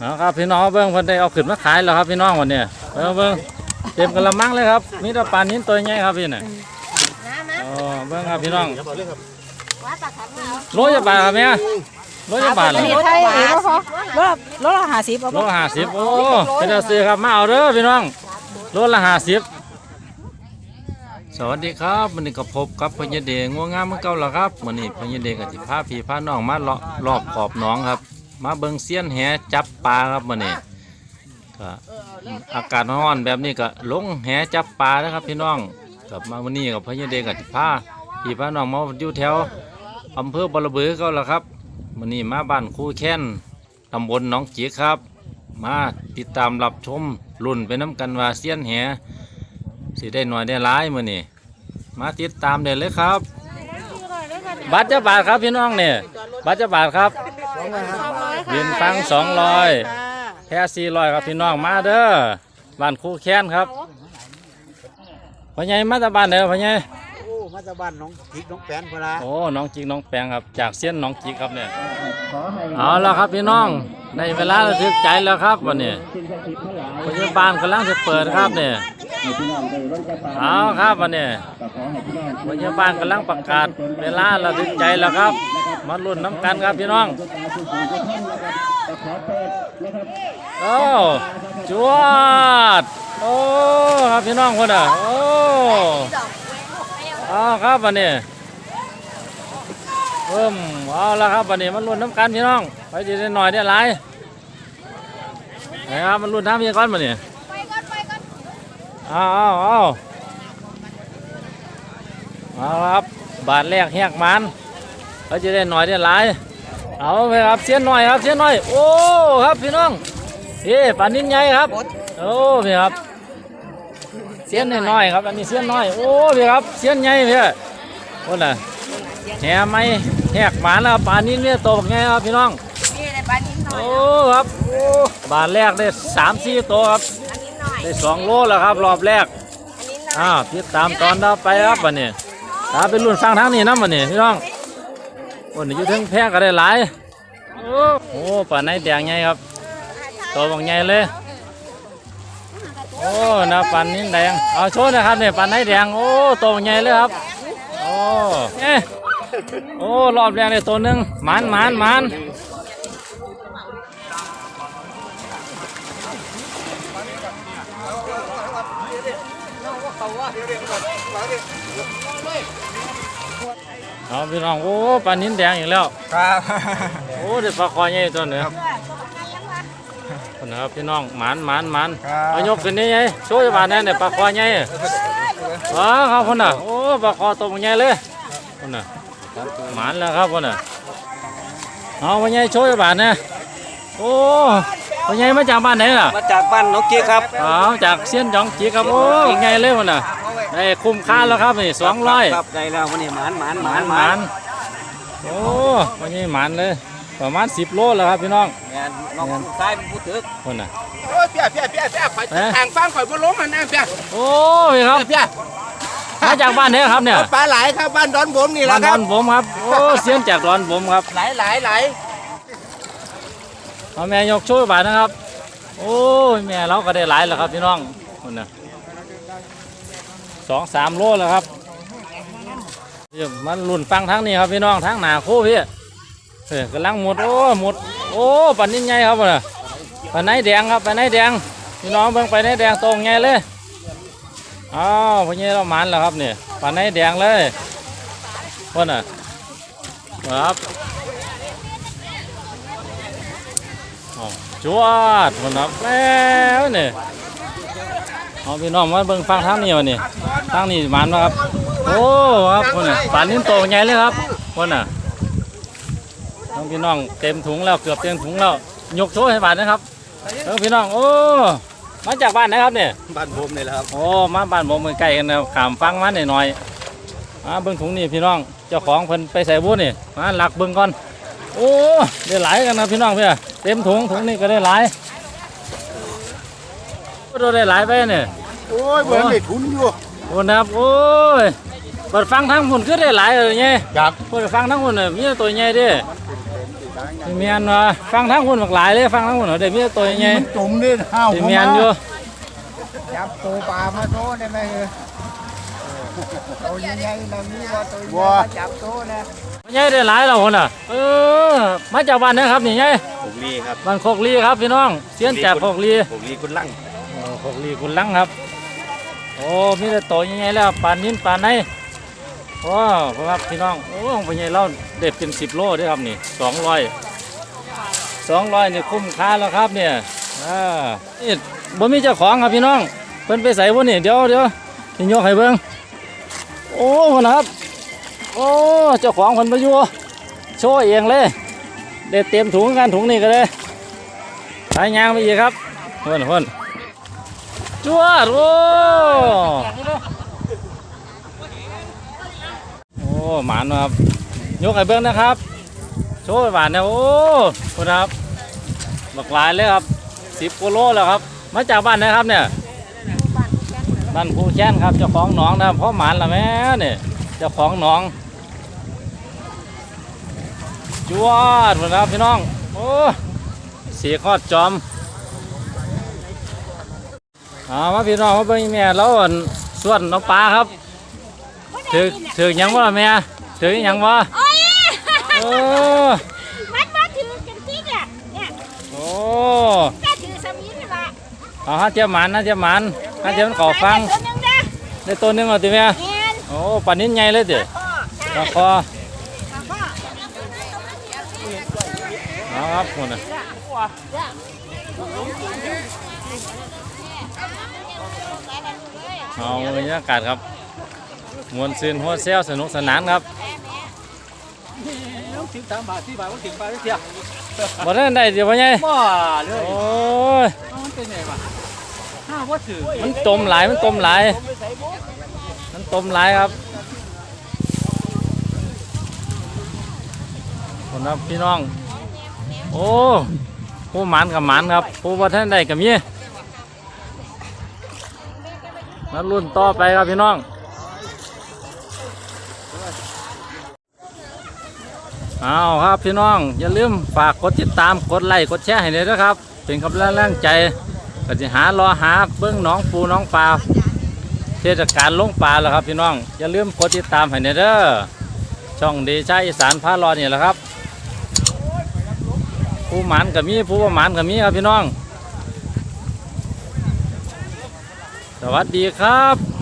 เอาครับพี่น้องเบิ้งเพิ่นได้เอาขึ้นมาขายแล้วครับพี่น้องวันเนี้ยเบิ้งเบิ้งเต็มกระมังเลยครับมีแต่ปลานิ้นตัวใหญ่ครับพี่น่ะน้ำนะอ๋อเบิ้งครับพี่น้องว่าปลาขันมาเอาโลจะบาทครับแม่โลจะบาทเหรอไทยเองก็พอรถรถละห้าสิบเอาโลห้าสิบโอ้เป็นเอาซื้อครับมาเอาเด้อพี่น้องโลละห้าสิบสวัสดีครับวันนี้ก็พบกับพญเดงงัวงามเมื่อเก่าแล้วครับวันนี้พญเดกับสิพาพี่พาน้องมาเลาะรอบขอบหนองครับ มาเบิงเสียนแหจับปลาครับวันนี้ก็อากาศร้อนแบบนี้ก็ลงแหจับปลานะครับพี่น้องกับมาวันนี้กับพญเดกับสิพาพี่พาน้องมาอยู่แถวอำเภอบรบือเก็แล้วครับวันนี้มาบ้านคู่แค้นตำบลหนองจีครับ มาติดตามรับชมรุ่นไปน้ำกันว่าเสียนแหสิได้หน่อยได้ร้ายมือนี่มาติดตามได้เลยครับ บัตรจะบาทครับพี่น้องเนี่ยบัตรจะบาทครับ ยืนฟังสองร้อย แค่สี่ร้อยครับพี่น้องมาเด้อบ้านคู่แค้นครับพ่อใหญ่มาจากบ้านเด้อพ่อใหญ่โอ้มาจากบ้านน้องจิกน้องแปนพนละโอ้น้องจิกน้องแปงครับ จากเสี้ยนน้องจิกครับเนี่ยเอาแล้วครับพี่น้องในเวลาระทึกใจแล้วครับวันนี้พยาบาลกำลังจะเปิดครับเนี่ย เอาครับวันนี้พยาบาลกำลังประกาศเวลาระทึกใจแล้วครับ มาลุ้นน้ำกันครับพี่น้องโอ้จวดโอ้ครับพี่น้องคนอะโอ้ดอเอาครับวันนี้เพิ่มเอาละครับวันนี้มันรุ่นน้ำกันพี่น้องไปดีหน่อยได้หลายนะครับมันรุ่นน้ำพี่ก้อนวันนี้ไปก่อนไปก่อนเอาเอาเอาเอาครับ บาทแรกแหกมันไปจะได้หน่อยได้หลาย เอาไปครับเสี้ยนหน่อยครับเสี้ยนหน่อย โอ้ครับพี่น้องพี่ปลานิ้นใหญ่ครับ โอ้พี่ครับ เสี้ยนน้อยๆครับ อันนี้เสี้ยนน้อย โอ้พี่ครับ เสี้ยนใหญ่พี่โอ้น่ะแหไม่แหกหมาแล้วครับปลานี้เนี่ยโตบักไงครับพี่น้องนี่ในปลานิ้นหน่อยโอ้ครับโอ้บาทแรกได้สามสี่ตัวครับอันนี้หน่อย ได้สองโลแล้วครับ รอบแรกอันนี้หน่อยอ้าวติดตามตอนต่อไปครับวันนี้ตามเป็นรุ่นฟังทางนี้นะวันนี้พี่น้องวันนี้อยู่ถึงแพงก็ได้หลายโอ้โหปลาในแดงไงครับโตบักไงเลยโอ้นะปลานี้แดงเอาโชว์นะครับเนี่ยปลาในแดงโอ้โตบักไงเลยครับโอ้เอ๊ะโอ้รอบแรกเลยตัวหนึ่งหมันหมันหมัน เอาพี่น้องโอ้ปลานิ้นแดงอีกแล้ว ครับ โอ้เด็ดปลาคอใหญ่ตัวเนี้ยคนนะครับพี่น้องหมันหมันหมันเอายกขึ้นนี่ไงช่วยบาดแน่เนี่ยปลาคอใหญ่อ๋อครับคนน่ะโอ้ปลาคอตัวใหญ่เลยคนน่ะหมันแล้วครับคนน่ะเอาพ่อใหญ่ช่วยบาดเนี่ยโอ้พ่อใหญ่มาจากบ้านไหนล่ะมาจากบ้านน้องจิกครับ อ๋อจากเซียนหยองจีครับโอ้ใหญ่เลยคนน่ะ ได้คุ้มค่าแล้วครับนี่สองร้อยครับได้แล้ววันนี้หมานหมานหมานหมานโอ้วันนี้หมานเลยประมาณสิบโลแล้วครับพี่น้องแม่นน้องซ้ายเป็นผู้ตึกคนน่ะโอ้ยเปียเปียเปียเปียข่อยเอ๊ะทางฟังข่อยบ่ล้มมันนะเปียโอ้ยครับเปียมาจากบ้านไหนครับเนี่ยปลาไหลครับบ้านดอนผมนี่แหบ้าละนคดรัอบนผมครับโอ้เสียนจากดอนผมครับไหลไหลไหลเอาแม่ยกช่วยบาทนะครับ โอ้ยแม่เราก็ได้หลายแล้วครับพี่น้องคนน่ะ สองสามโลแล้วครับเดี๋ยวมันลุ่นฟังทั้งนี้ครับพี่น้องทั้งหนาโคพี่เฮ้ยกำลังหมดโอ้หมดโอ้ปันนี้ไงครับน่ะปันไหนแดงครับปันไหนแดงพี่น้องเบิ่งไปไหนแดงตรงไงเลยอ้าวพอนี้เราหมันแล้วครับเนี่ยปันไหนแดงเลยคนน่ะครับจวดคนนับแล้วเนี่ย เอาพี่น้องมาเบิ่งฟังทางนี้วะนี่ทางนี้หมันมาครับ โอ้ครับคนน่ะปันนี้โตไงเลยครับคนน่ะน้องพี่น้องเต็มถุงแล้วเกือบเต็มถุงแล้วยกโชว์ให้บาทนะครับเออพี่น้องโอ้มาจากบ้านไหนะครับเนี่ยบ้านผมนี่แหละครับโอ้มาบ้านผมมือใกล้กันนะขามฟังมาหน่อยๆมาเบิ้งถุงนี่พี่น้องเจ้าของเพิ่นไปใส่บุญนี่มาหลักเบิ้งก่อนโอ้ได้หลายกันนะพี่น้องเพื่อเต็มถุงถุงนี่ก็ได้หลาย โอ้ได้หลายไปเนี่ยโอ้ยเบิ่งได้ทุนอยู่โอ้นะครับโอ้ยเปิดฟังทั้งหุ่นคือได้หลายเลยไงครับเปิดฟังทั้งหุ่นเนี่ยมีแต่ตัวใหญ่เดิสิเมียนว่าฟังทั้งคนบักหลายเลยฟังทั้งคนเดี๋ยวมีแต่ตัวใหญ่มันจุ่มนี่ห้าวสิเมียนอยู่จับตัวปลามาโตได้ไหมเออตัวใหญ่ๆแล้วมีว่าตัวใหญ่มาจับตัวนะใหญ่ได้หลายแล้วคนอะเออมาจากบ้านนะครับนี่ไงผมลีครับบ้านโคกลีครับพี่น้องเสียนจากโคกลีผมลีคุณลั่ง โคกลีกุนลังครับ โอ้มีแต่โตใหญ่ๆแล้วปานนิ้นปานในโอ้ครับพี่น้องโอ้ของพ่อใหญ่เราเด็ดเป็นสิบโลด้วยครับนี่สองร้อยสองร้อยนี่คุ้มค่าแล้วครับเนี่ยอ่านี่บ่มีเจ้าของครับพี่น้องเพิ่นไปใส่บ่นี่เดี๋ยวเดี๋ยวสิยกให้เบิ่งโอ้คนนะครับ โอ้เจ้าของเพิ่นมาอยู่โชว์เองเลยเด็ดเต็มถุงกันถุงนี่ก็เลยสายยางไปอีกครับเพิ่นเพิ่น จวดโอ้โอ้หมานครับยกไอ้เบิ้องนะครับ โชว์หวานเนี่ยโอ้คุณครับบักหลายเลยครับสิบกิโลแล้วครับ มาจากบ้านนะครับเนี่ยบ้านภูแค้นครับเจ้าของหนองนะเพราะหมานละแม่เนี่ยเจ้าของหนองจวดคุณครับพี่น้องโอ้เสียขอดจอม อามาพี่น้องมาเบิ่งอีแม่แล้วอั่นส่วนน้องปลาครับถือถือหยังวะแม่ถือหยังวะโอ้ยเออมันมาถือกันที่เนี่ยเนี่ยโอ้ก็ถือสมิงนี่ละเอาฮะเจ้าหมันนะเจ้าหมันฮะเจ้ามันขอฟังตัวหนึงนะได้ตัวหนึงเอาติแม่แอนโอ้ปานนี้ใหญ่เลยติพ่อตะคอพ่อเอาครับคนน่ะ เอาบรรยากาศครับมวนซื่นหัวเซลสนุกสนานครับสิบสามบาทที่บาทว่าถึงบาทเสียบ่ได้ได้เดี๋ยวพ่อใหญ่บ้าเลยโอ้ยมันเป็นไงวะห้าว่าถือมันจมหลายมันจมหลายมันจมหลายครับคนครับพี่น้อง โอ้ผู้หมานกับหมานครับผู้ว่าท่านใดกับมี มารุ่นต่อไปครับพี่น้องเอาครับพี่น้อง อย่าลืมฝากกดติดตามกดไลค์กดแชร์ให้เลยนะครับ เป็นกำลังแรงใจก็จะหารอหาเบิ้องน้องปูน้องปลาเทศกาลลงปลาแล้วครับพี่น้อง อย่าลืมกดติดตามให้เนเด้อช่องดีชาอีสานพารอนี่แหละครับ ผู้หมานกับมีผู้ประหมานกับมีครับพี่น้อง สวัสดีครับ